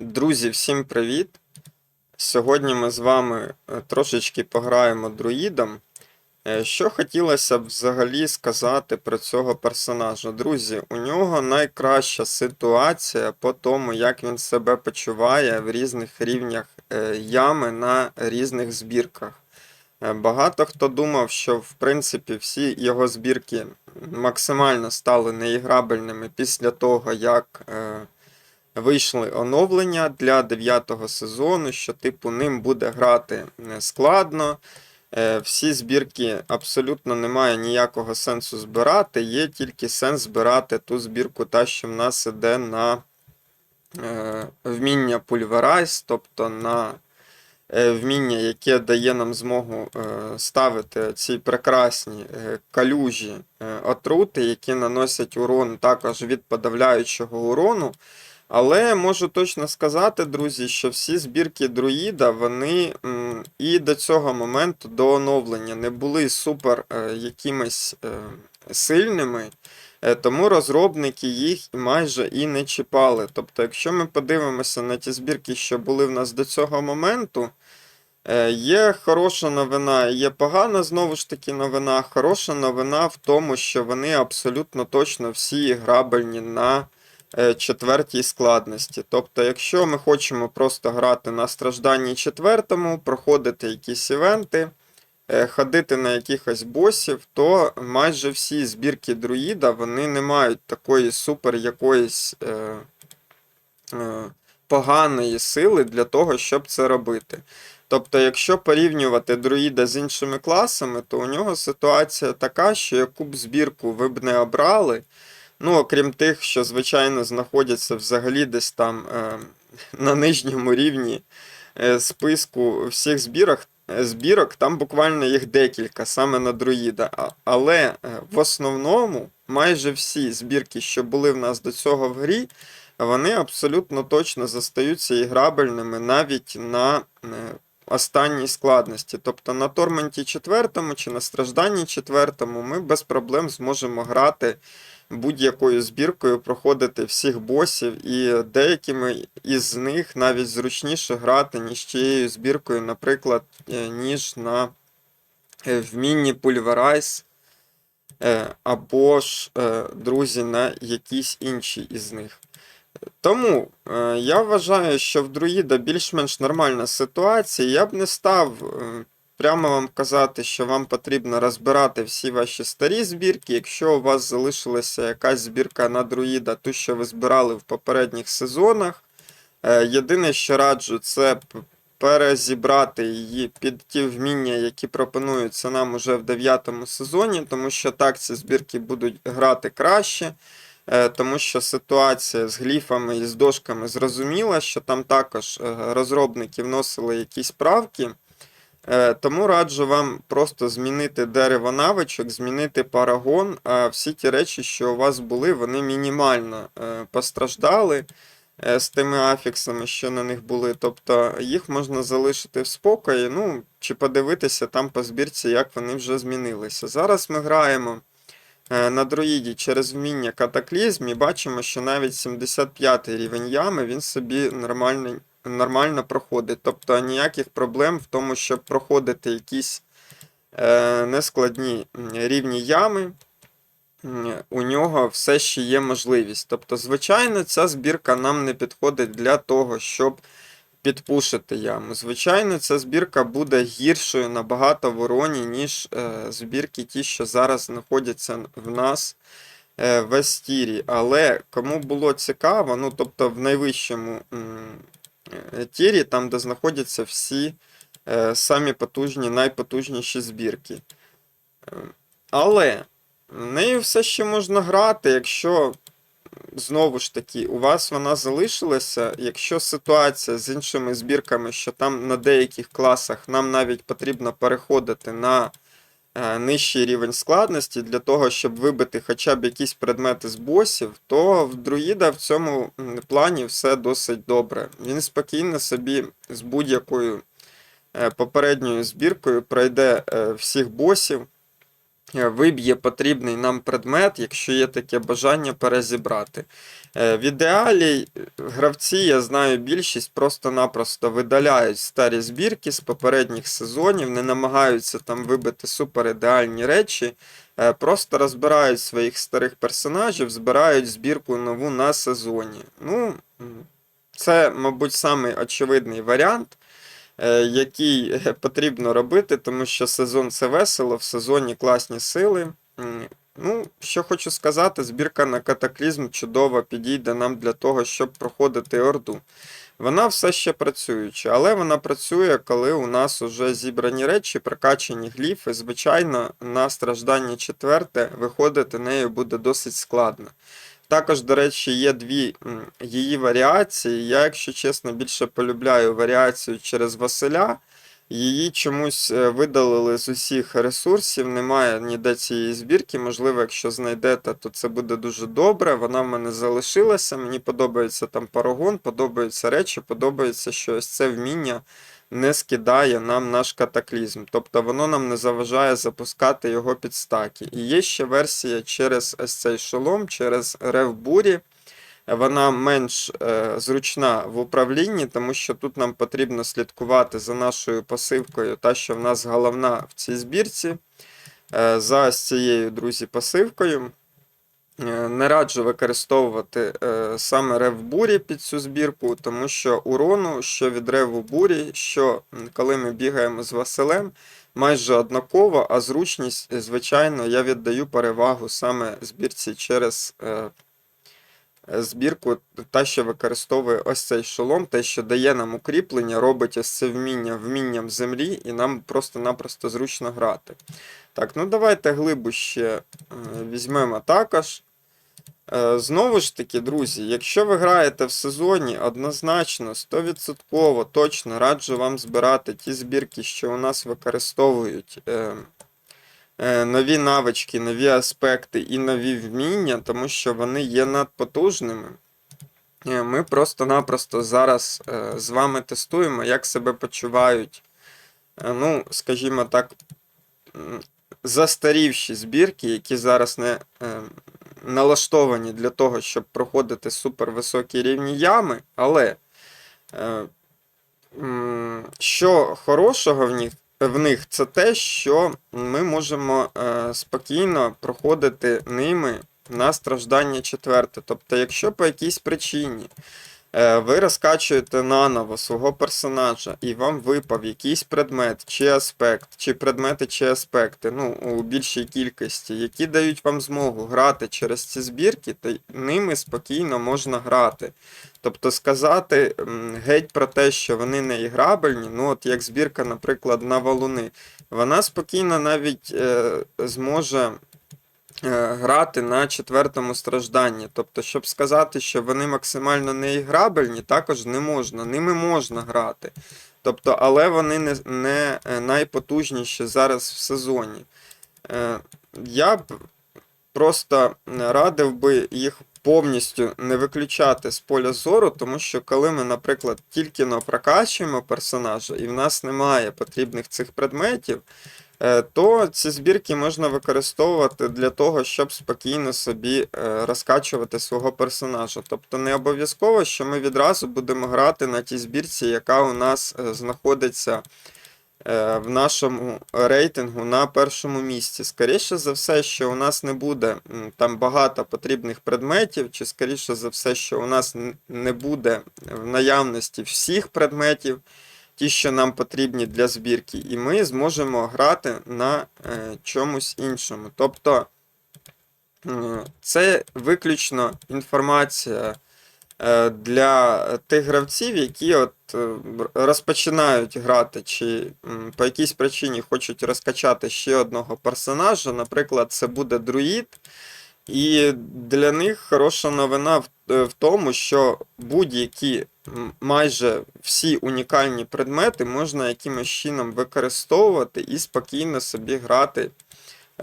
Друзі, всім привіт! Сьогодні ми з вами е, трошечки пограємо друїдом. Е, Що хотілося б взагалі сказати про цього персонажа? Друзі, у нього найкраща ситуація по тому, як він себе почуває в різних рівнях е, ями на різних збірках. Багато хто думав, що в принципі всі його збірки максимально стали неіграбельними після того, як. Е, Вийшли оновлення для 9 сезону, що типу ним буде грати складно. Е, Всі збірки абсолютно немає ніякого сенсу збирати. Є тільки сенс збирати ту збірку, та, що в нас іде на е, вміння Pulverize, тобто на е, вміння, яке дає нам змогу е, ставити ці прекрасні е, калюжі е, отрути, які наносять урон також від подавляючого урону. Але можу точно сказати, друзі, що всі збірки друїда, вони і до цього моменту, до оновлення, не були супер е, якимись е, сильними, е, тому розробники їх майже і не чіпали. Тобто, якщо ми подивимося на ті збірки, що були в нас до цього моменту, є хороша новина, є погана знову ж таки новина. Хороша новина в тому, що вони абсолютно точно всі грабельні на четвертій складності. Тобто, якщо ми хочемо просто грати на стражданні четвертому, проходити якісь івенти, е, ходити на якихось босів, то майже всі збірки друїда вони не мають такої супер якоїсь е, е, поганої сили для того, щоб це робити. Тобто, якщо порівнювати друїда з іншими класами, то у нього ситуація така, що яку б збірку ви б не обрали, Ну, окрім тих, що, звичайно, знаходяться взагалі десь там е, на нижньому рівні е, списку всіх збірок, е, збірок, там буквально їх декілька, саме на друїда. Але е, в основному майже всі збірки, що були в нас до цього в грі, вони абсолютно точно застаються іграбельними навіть на е, останній складності. Тобто на Торманті 4 чи на стражданні 4 ми без проблем зможемо грати будь-якою збіркою проходити всіх босів, і деякими із них навіть зручніше грати, ніж тією збіркою, наприклад, е, ніж на е, вмінні Pulverize, е, або ж, друзі, на якісь інші із них. Тому я вважаю, що в друїда більш-менш нормальна ситуація. Я б не став е, прямо вам казати, що вам потрібно розбирати всі ваші старі збірки. Якщо у вас залишилася якась збірка на друїда, ту, що ви збирали в попередніх сезонах. е, Єдине, що раджу, це перезібрати її під ті вміння, які пропонуються нам уже в 9 сезоні, тому що так ці збірки будуть грати краще. Е, Тому що ситуація з гліфами і з дошками зрозуміла, що там також е, розробники вносили якісь правки. Е, Тому раджу вам просто змінити дерево навичок, змінити парагон, а всі ті речі, що у вас були, вони мінімально е, постраждали е, з тими афіксами, що на них були. Тобто їх можна залишити в спокої, ну, чи подивитися там по збірці, як вони вже змінилися. Зараз ми граємо на друїді через вміння катаклізм і бачимо, що навіть 75 рівень ями він собі нормально, нормально проходить. Тобто ніяких проблем в тому, щоб проходити якісь е, нескладні рівні ями. У нього все ще є можливість. Тобто, звичайно, ця збірка нам не підходить для того, щоб підпушити яму. Звичайно, ця збірка буде гіршою набагато в уроні, ніж е, збірки ті, що зараз знаходяться в нас е, в Естірі. Але кому було цікаво, ну тобто в найвищому тірі, там, де знаходяться всі е, самі потужні, найпотужніші збірки. Е, Але нею все ще можна грати, якщо знову ж таки, у вас вона залишилася. Якщо ситуація з іншими збірками, що там на деяких класах нам навіть потрібно переходити на нижчий рівень складності для того, щоб вибити хоча б якісь предмети з босів, то в друїда в цьому плані все досить добре. Він спокійно собі з будь-якою е, попередньою збіркою пройде е, всіх босів е, виб'є потрібний нам предмет, якщо є таке бажання перезібрати. Е, В ідеалі е, гравці, я знаю, більшість просто-напросто видаляють старі збірки з попередніх сезонів, не намагаються там вибити супер ідеальні речі, е, просто розбирають своїх старих персонажів, збирають збірку нову на сезоні. Ну, це, мабуть, самий очевидний варіант, який потрібно робити, тому що сезон це весело, в сезоні класні сили. Ну, що хочу сказати, збірка на катаклізм чудово підійде нам для того, щоб проходити Орду. Вона все ще працююча, але вона працює, коли у нас вже зібрані речі, прокачані гліфи. Звичайно, на страждання четверте виходити нею буде досить складно. Також, до речі, є дві її варіації. Я, якщо чесно, більше полюбляю варіацію через Василя. Її чомусь е, видалили з усіх ресурсів, немає ніде цієї збірки. Можливо, якщо знайдете, то це буде дуже добре. Вона в мене залишилася. Мені подобається там парагон, подобаються речі, подобається, що ось це вміння не скидає нам наш катаклізм. Тобто воно нам не заважає запускати його під стаки. І є ще версія через ось цей шолом, через рев бурі. Вона менш е, зручна в управлінні, тому що тут нам потрібно слідкувати за нашою пасивкою, та, що в нас головна в цій збірці. Е, за цією, друзі, пасивкою. Е, Не раджу використовувати саме рев бурі під цю збірку, тому що урону, що від реву бурі, що коли ми бігаємо з Василем, майже однаково, а зручність, звичайно, я віддаю перевагу саме збірці через збірку, та, що використовує ось цей шолом, те, що дає нам укріплення, робить ось це вміння вмінням землі, і нам просто-напросто зручно грати. Так, ну давайте глибу ще е, візьмемо також. Е, Знову ж таки, друзі, якщо ви граєте в сезоні, однозначно, 100% точно раджу вам збирати ті збірки, що у нас використовують е, нові навички, нові аспекти і нові вміння, тому що вони є надпотужними. Е, Ми просто-напросто зараз е, з вами тестуємо, як себе почувають, е, ну, скажімо так, застарівші збірки, які зараз не е, налаштовані для того, щоб проходити супервисокі рівні ями, але е, що хорошого в них, в них це те, що ми можемо е, спокійно проходити ними на страждання четверте. Тобто, якщо по якійсь причині ви розкачуєте наново свого персонажа, і вам випав якийсь предмет чи аспект, чи предмети, чи аспекти, ну, у більшій кількості, які дають вам змогу грати через ці збірки, то ними спокійно можна грати. Тобто сказати геть про те, що вони не іграбельні, ну от як збірка, наприклад, на валуни, вона спокійно навіть е, зможе е, грати на четвертому стражданні. Тобто, щоб сказати, що вони максимально неіграбельні, також не можна. Ними можна грати. Тобто, але вони не, не е, найпотужніші зараз в сезоні. Е, Я б просто радив би їх повністю не виключати з поля зору, тому що коли ми, наприклад, тільки прокачуємо персонажа і в нас немає потрібних цих предметів, е, то ці збірки можна використовувати для того, щоб спокійно собі е, розкачувати свого персонажа. Тобто не обов'язково, що ми відразу будемо грати на тій збірці, яка у нас е, знаходиться е, в нашому рейтингу на першому місці. Скоріше за все, що у нас не буде там багато потрібних предметів, чи скоріше за все, що у нас не буде в наявності всіх предметів, ті, що нам потрібні для збірки, і ми зможемо грати на е, чомусь іншому. Тобто е, це виключно інформація е, для тих гравців, які от розпочинають грати, чи по якійсь причині хочуть розкачати ще одного персонажа. Наприклад, це буде друїд. І для них хороша новина в, в тому, що будь-які майже всі унікальні предмети можна якимось чином використовувати і спокійно собі грати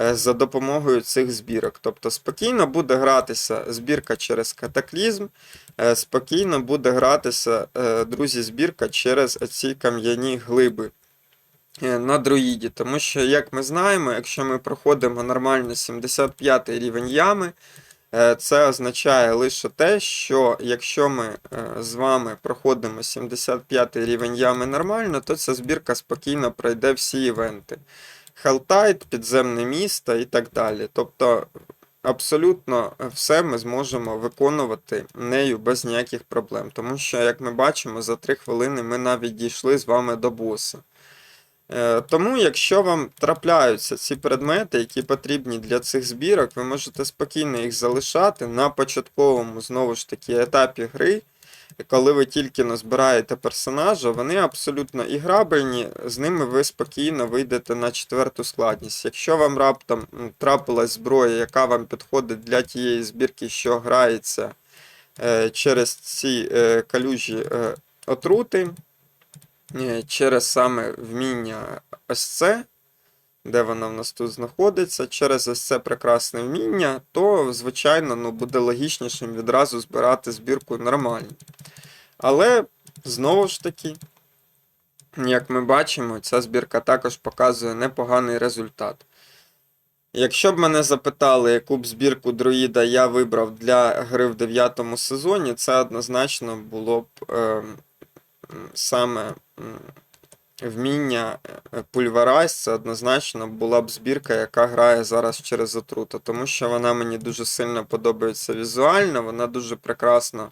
е, за допомогою цих збірок. Тобто спокійно буде гратися збірка через катаклізм, е, спокійно буде гратися, е, друзі, збірка через ці кам'яні глиби е, на друїді. Тому що, як ми знаємо, якщо ми проходимо нормально 75 рівень ями, Е, Це означає лише те, що якщо ми е, з вами проходимо 75 рівень ями нормально, то ця збірка спокійно пройде всі івенти. Хелтайт, підземне місто і так далі. Тобто абсолютно все ми зможемо виконувати нею без ніяких проблем. Тому що, як ми бачимо, за 3 хвилини ми навіть дійшли з вами до боса. Е, Тому, якщо вам трапляються ці предмети, які потрібні для цих збірок, ви можете спокійно їх залишати на початковому знову ж таки етапі гри. Коли ви тільки назбираєте персонажа, вони абсолютно іграбельні, з ними ви спокійно вийдете на четверту складність. Якщо вам раптом трапилась зброя, яка вам підходить для тієї збірки, що грається е, через ці е, калюжі отрути, через саме вміння ось де вона в нас тут знаходиться, через ось це прекрасне вміння, то, звичайно, ну, буде логічнішим відразу збирати збірку нормально. Але знову ж таки, як ми бачимо, ця збірка також показує непоганий результат. Якщо б мене запитали, яку б збірку друїда я вибрав для гри в 9 сезоні, це однозначно було б е, саме вміння е, Пульварайз, це однозначно була б збірка, яка грає зараз через отруту, тому що вона мені дуже сильно подобається візуально, вона дуже прекрасно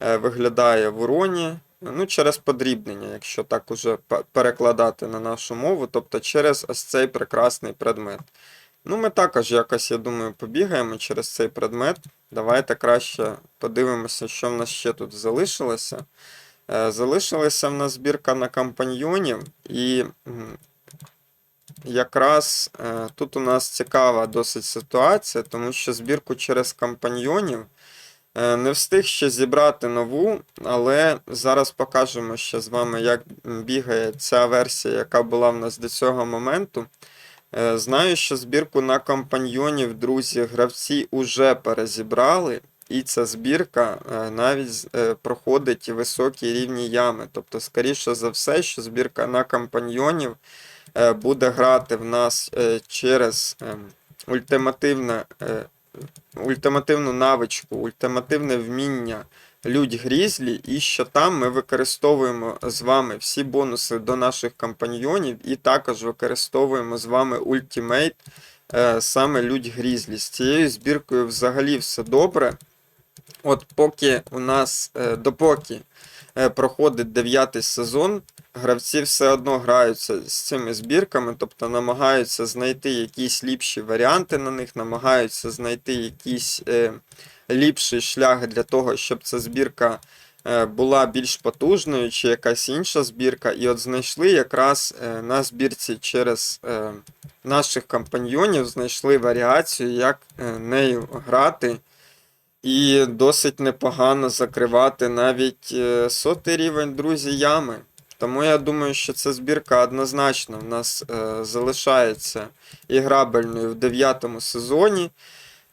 е, виглядає в уроні. Ну, через подрібнення, якщо так уже перекладати на нашу мову, тобто через ось цей прекрасний предмет. Ну, ми також якось, я думаю, побігаємо через цей предмет. Давайте краще подивимося, що в нас ще тут залишилося. Е, Залишилася в нас збірка на компаньйонів, і якраз е, тут у нас цікава досить ситуація, тому що збірку через компаньйонів е, не встиг ще зібрати нову, але зараз покажемо ще з вами, як бігає ця версія, яка була в нас до цього моменту. Знаю, що збірку на компаньйонів, друзі, гравці уже перезібрали, і ця збірка е, навіть е, проходить високі рівні ями. Тобто, скоріше за все, що збірка на компаньйонів е, буде грати в нас через ем, ультимативне, ультимативну навичку, ультимативне вміння Людь Грізлі, і що там ми використовуємо з вами всі бонуси до наших компаньйонів, і також використовуємо з вами ультимейт саме Людь Грізлі. З цією збіркою взагалі все добре. От поки у нас, е, допоки е, проходить дев'ятий сезон, гравці все одно граються з цими збірками, тобто намагаються знайти якісь ліпші варіанти на них, намагаються знайти якийсь е, ліпший шлях для того, щоб ця збірка була більш потужною, чи якась інша збірка. І от знайшли якраз на збірці через наших компаньйонів, знайшли варіацію, як нею грати. І досить непогано закривати навіть е, сотий рівень друзі ями. Тому я думаю, що ця збірка однозначно в нас е, залишається іграбельною в 9 сезоні.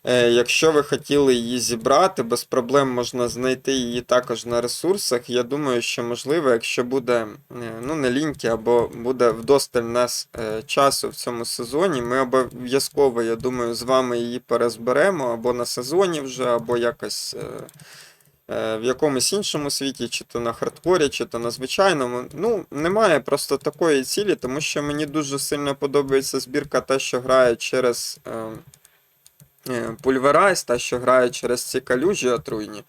Е, Якщо ви хотіли її зібрати, без проблем можна знайти її також на ресурсах. Я думаю, що можливо, якщо буде е, ну, не ліньки, або буде вдосталь нас е, часу в цьому сезоні, ми обов'язково, я думаю, з вами її перезберемо або на сезоні вже, або якось. В якомусь іншому світі, чи то на хардкорі, чи то на звичайному. Ну, немає просто такої цілі, тому що мені дуже сильно подобається збірка та, що грає через пульверайз, та, що грає через ці калюжі отруйні.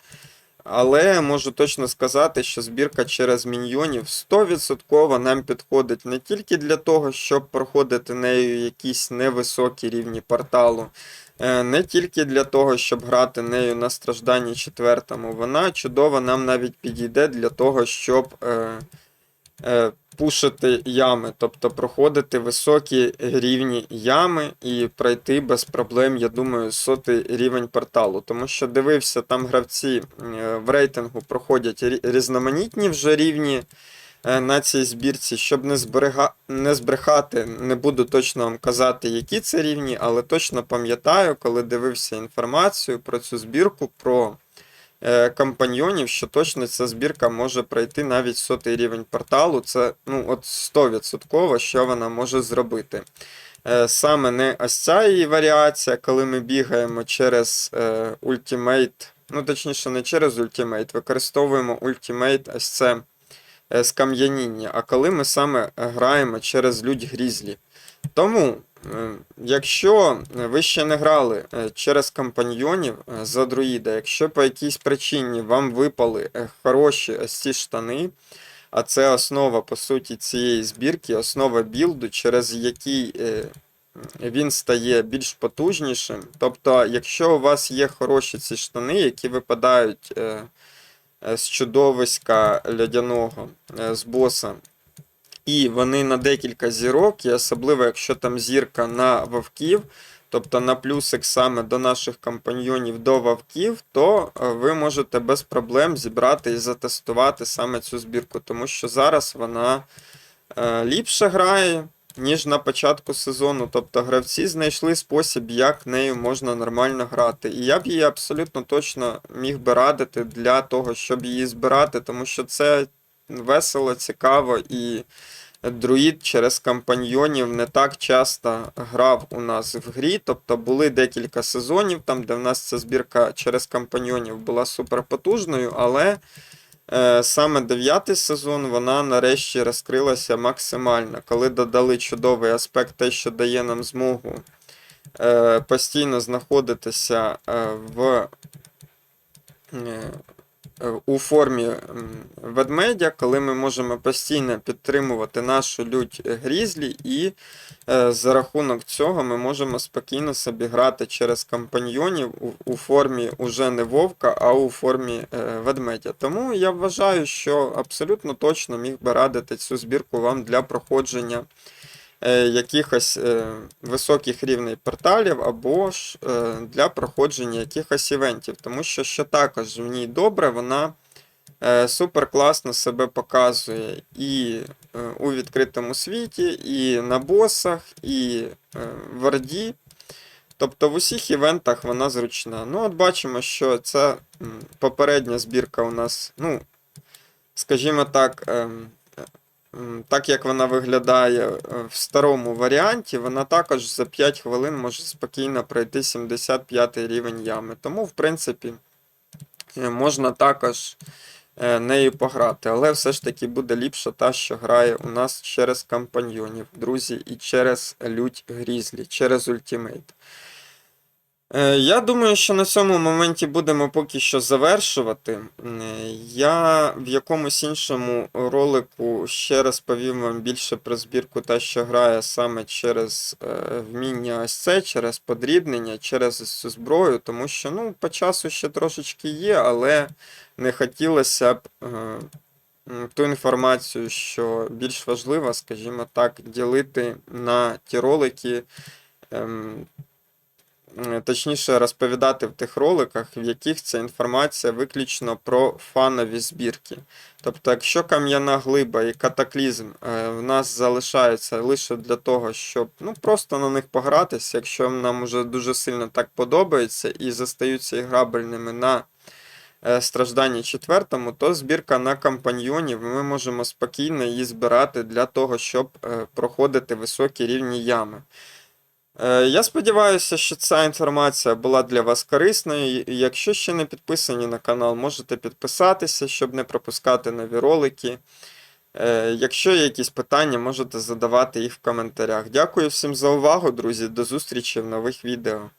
Але можу точно сказати, що збірка через міньйонів 100% нам підходить не тільки для того, щоб проходити нею якісь невисокі рівні порталу, е, не тільки для того, щоб грати нею на стражданні четвертому. Вона чудово нам навіть підійде для того, щоб е, е, пушити ями, тобто проходити високі рівні ями і пройти без проблем, я думаю, сотий рівень порталу. Тому що дивився, там гравці е, в рейтингу проходять різноманітні вже рівні е, на цій збірці. Щоб не, зберега... не збрехати, не буду точно вам казати, які це рівні, але точно пам'ятаю, коли дивився інформацію про цю збірку, про е, компаньйонів, що точно ця збірка може пройти навіть сотий рівень порталу. Це ну, от 100%, що вона може зробити. Е, Саме не ось ця її варіація, коли ми бігаємо через е, ультимейт, ну точніше, не через ультимейт, використовуємо ультимейт ось це е, скам'яніння, а коли ми саме граємо через лють грізлі. Тому, е, якщо ви ще не грали е, через компаньйонів е, за друїда, якщо по якійсь причині вам випали е, хороші ці штани, а це основа, по суті, цієї збірки, основа білду, через який він стає більш потужнішим. Тобто, якщо у вас є хороші ці штани, які випадають з чудовиська льодяного, з боса, і вони на декілька зірок, і особливо, якщо там зірка на вовків, тобто на плюсик саме до наших компаньйонів до вовків, то е, ви можете без проблем зібрати і затестувати саме цю збірку, тому що зараз вона е, ліпше грає, ніж на початку сезону. Тобто гравці знайшли спосіб, як нею можна нормально грати. І я б її абсолютно точно міг би радити для того, щоб її збирати, тому що це весело, цікаво і. Друїд через компаньйонів не так часто грав у нас в грі. Тобто були декілька сезонів, там, де в нас ця збірка через компаньйонів була суперпотужною, але е, саме дев'ятий сезон вона нарешті розкрилася максимально, коли додали чудовий аспект, те, що дає нам змогу е, постійно знаходитися е, в. У формі ведмедя, коли ми можемо постійно підтримувати нашу лють грізлі, і е, за рахунок цього ми можемо спокійно собі грати через компаньйонів у, формі уже не вовка, а у формі е, ведмедя. Тому я вважаю, що абсолютно точно міг би радити цю збірку вам для проходження якихось е, високих рівней порталів або ж е, для проходження якихось івентів. Тому що що також в ній добре, вона е, супер класно себе показує і е, у відкритому світі, і на босах, і е, в Орді. Тобто в усіх івентах вона зручна. Ну, от бачимо, що ця попередня збірка у нас, ну, скажімо так, ем, Так як вона виглядає е, в старому варіанті, вона також за 5 хвилин може спокійно пройти 75 рівень ями. Тому, в принципі, е, можна також е, нею пограти. Але все ж таки буде ліпша та, що грає у нас через компаньйонів, друзі, і через лють Грізлі, через ультимейт. Е, Я думаю, що на цьому моменті будемо поки що завершувати. Е, Я в якомусь іншому ролику ще розповім вам більше про збірку та, що грає саме через е, вміння ось це, через подрібнення, через цю зброю, тому що ну, по часу ще трошечки є, але не хотілося б ту інформацію, що більш важлива, скажімо так, ділити на ті ролики. Точніше розповідати в тих роликах, в яких ця інформація виключно про фанові збірки. Тобто, якщо кам'яна глиба і катаклізм е, в нас залишаються лише для того, щоб ну, просто на них погратися, якщо нам уже дуже сильно так подобається і застаються іграбельними на е, стражданні четвертому, то збірка на компаньйонів ми можемо спокійно її збирати для того, щоб е, проходити високі рівні ями. Е, Я сподіваюся, що ця інформація була для вас корисною. Якщо ще не підписані на канал, можете підписатися, щоб не пропускати нові ролики. Е, Якщо є якісь питання, можете задавати їх в коментарях. Дякую всім за увагу, друзі. До зустрічі в нових відео.